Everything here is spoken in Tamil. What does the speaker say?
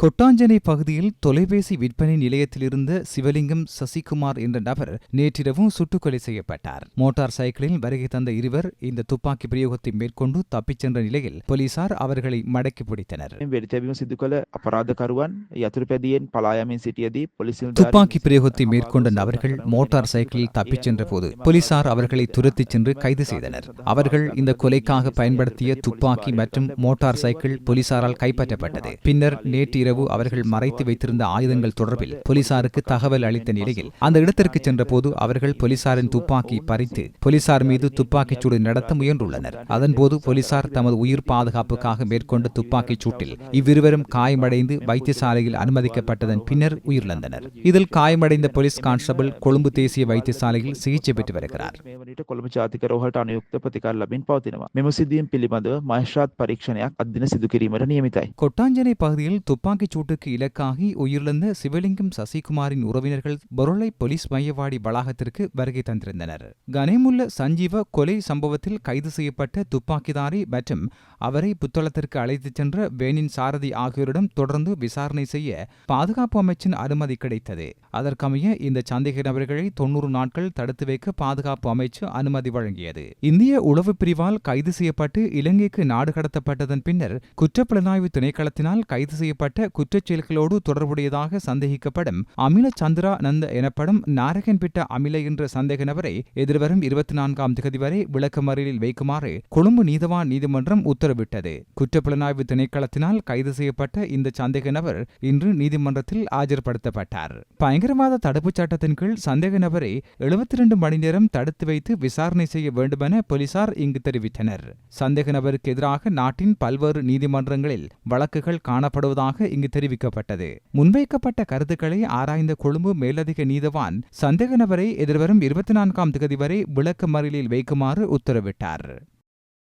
கொட்டாஞ்சனை பகுதியில் தொலைபேசி விற்பனை நிலையத்திலிருந்த சிவலிங்கம் சசிகுமார் என்ற நபர் நேற்றிரவும் சுட்டுக்கொலை செய்யப்பட்டார். மோட்டார் சைக்கிளில் வருகை தந்த இருவர் இந்த துப்பாக்கி பிரயோகத்தை மேற்கொண்டு தப்பிச் சென்ற நிலையில் போலீசார் அவர்களை மடக்கி பிடித்தனர். துப்பாக்கி பிரயோகத்தை மேற்கொண்ட நபர்கள் மோட்டார் சைக்கிளில் தப்பிச் சென்ற போது போலீசார் அவர்களை துரத்திச் சென்று கைது செய்தனர். அவர்கள் இந்த கொலைக்காக பயன்படுத்திய துப்பாக்கி மற்றும் மோட்டார் சைக்கிள் போலீசாரால் கைப்பற்றப்பட்டது. பின்னர் நேற்று இரவு அவர்கள் மறைத்து வைத்திருந்த ஆயுதங்கள் தொடர்பில் போலீசாருக்கு தகவல் அளித்த நிலையில் அந்த இடத்திற்கு சென்றபோது அவர்கள் போலீசாரின் துப்பாக்கி பறித்து போலீசார் மீது துப்பாக்கிச் சூடு நடத்த முயன்றுள்ளனர் அதன்போது போலீசார் தமது உயிர் பாதுகாப்புக்காக மேற்கொண்ட துப்பாக்கிச் சூட்டில் இவ்விருவரும் காயமடைந்து வைத்தியசாலையில் அனுமதிக்கப்பட்டதன் பின்னர் உயிரிழந்தனர் இதில் காயமடைந்த போலீஸ் கான்ஸ்டபிள் கொழும்பு தேசிய வைத்தியசாலையில் சிகிச்சை பெற்று வருகிறார் මේ වනට කොළඹ ජාතික රෝහට අනුයුක්ත ප්‍රතිකාර ලබින් පවතිනවා. මෙම සිදුවීම් පිළිබඳව මහිශ්‍රාත් පරීක්ෂණයක් අධ්‍යන සිදු කිරීමට නියමිතයි. கொட்டாஞ்சனை பகுதியில் துப்பாக்கிச் சூட்டுக்கு இலக்காகி உயிரிழந்த சிவலிங்கம் சசிகுமாரின் உறவினர்கள் பொருளை போலீஸ் மையவாடி வளாகத்திற்கு வருகை தந்திருந்தனர். கனேமுல்ல சஞ்சீவ கொலை சம்பவத்தில் கைது செய்யப்பட்ட துப்பாக்கிதாரி மற்றும் அவரை புத்தளத்திற்கு அழைத்துச் சென்ற வேனின் சாரதி ஆகியோரிடம் தொடர்ந்து விசாரணை செய்ய பாதுகாப்பு அமைச்சின் அனுமதி கிடைத்தது. அதற்கமைய இந்த சந்தேக நபர்களை தொன்னூறு நாட்கள் தடுத்து வைக்க பாதுகாப்பு அமைச்சு அனுமதி வழங்கியது. இந்திய உளவு பிரிவால் கைது செய்யப்பட்டு இலங்கைக்கு நாடு கடத்தப்பட்டதன் பின்னர் குற்றப்புலனாய்வு திணைக்களத்தினால் கைது செய்யப்பட்ட குற்றச் குற்றச்செயல்களோடு தொடர்புடையதாக சந்தேகிக்கப்படும் அமில சந்திரா நந்த எனப்படும் நாரகன்பிட்ட அமில என்ற சந்தேக நபரை எதிர்வரும் இருபத்தி நான்காம் திகதி வரை விளக்கமறியலில் வைக்குமாறு கொழும்பு நீதவான் நீதிமன்றம் உத்தரவிட்டது. குற்றப்புலனாய்வு திணைக்களத்தினால் கைது செய்யப்பட்ட இந்த சந்தேக நபர் இன்று நீதிமன்றத்தில் ஆஜர்படுத்தப்பட்டார். பயங்கரவாத தடுப்புச் சட்டத்தின் கீழ் சந்தேக நபரை எழுபத்தி இரண்டு மணி நேரம் தடுத்து வைத்து விசாரணை செய்ய வேண்டுமென போலீசார் இங்கு தெரிவித்தனர். சந்தேக நபருக்கு எதிராக நாட்டின் பல்வேறு நீதிமன்றங்களில் வழக்குகள் காணப்படுவதாக இங்கு தெரிவிக்கப்பட்டது. முன்வைக்கப்பட்ட கருத்துக்களை ஆராய்ந்த கொழும்பு மேலதிக நீதவான் சந்தேக நபரை எதிர்வரும் இருபத்தி நான்காம் திகதி வரை விளக்க மறியலில் வைக்குமாறு உத்தரவிட்டார்.